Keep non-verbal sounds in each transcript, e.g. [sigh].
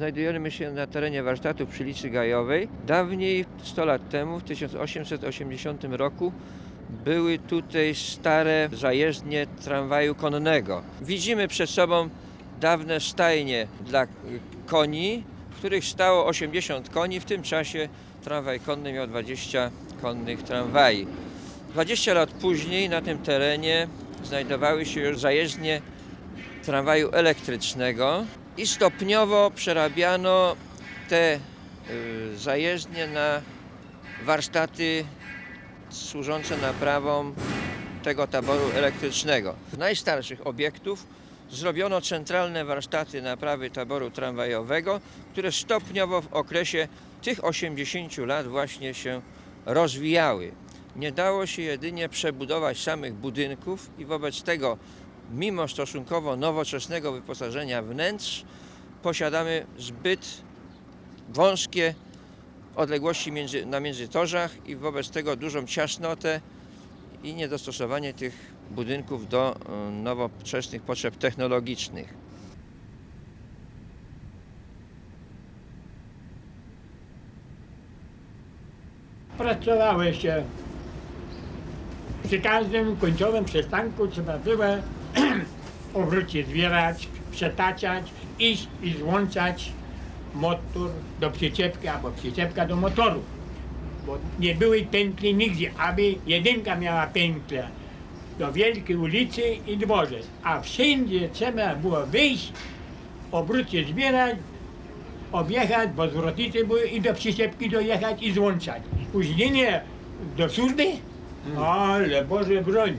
Znajdujemy się na terenie warsztatu przy Liczy Gajowej. Dawniej, 100 lat temu, w 1880 roku, były tutaj stare zajezdnie tramwaju konnego. Widzimy przed sobą dawne stajnie dla koni, w których stało 80 koni. W tym czasie tramwaj konny miał 20 konnych tramwaj. 20 lat później na tym terenie znajdowały się już zajezdnie tramwaju elektrycznego i stopniowo przerabiano te y, zajezdnie na warsztaty służące naprawą tego taboru elektrycznego. Z najstarszych obiektów zrobiono centralne warsztaty naprawy taboru tramwajowego, które stopniowo w okresie tych 80 lat właśnie się rozwijały. Nie dało się jedynie przebudować samych budynków i wobec tego, mimo stosunkowo nowoczesnego wyposażenia wnętrz, posiadamy zbyt wąskie odległości między, na międzytorzach i wobec tego dużą ciasnotę i niedostosowanie tych budynków do e, nowoczesnych potrzeb technologicznych. Pracowało się. Przy każdym końcowym przystanku trzeba było [clears throat] obrócić, zbierać, przetaczać, iść i złączać motor do przyczepki albo przyczepka do motoru. Bo nie były pętli nigdzie, aby jedynka miała pętlę do wielkiej ulicy i dworzec. A wszędzie trzeba było wyjść, obrócić, zbierać, objechać, bo zwrotnice były i do przyczepki dojechać i złączać. Spóźnienie do służby? Ale Boże broń.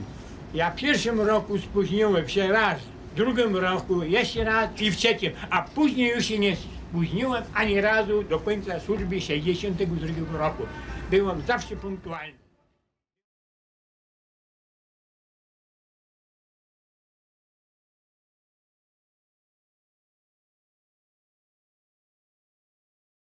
Ja w pierwszym roku spóźniłem się raz, w drugim roku jeszcze raz i w trzecim, a później już się nie spóźniłem ani razu do końca służby 62 roku. Byłem zawsze punktualny.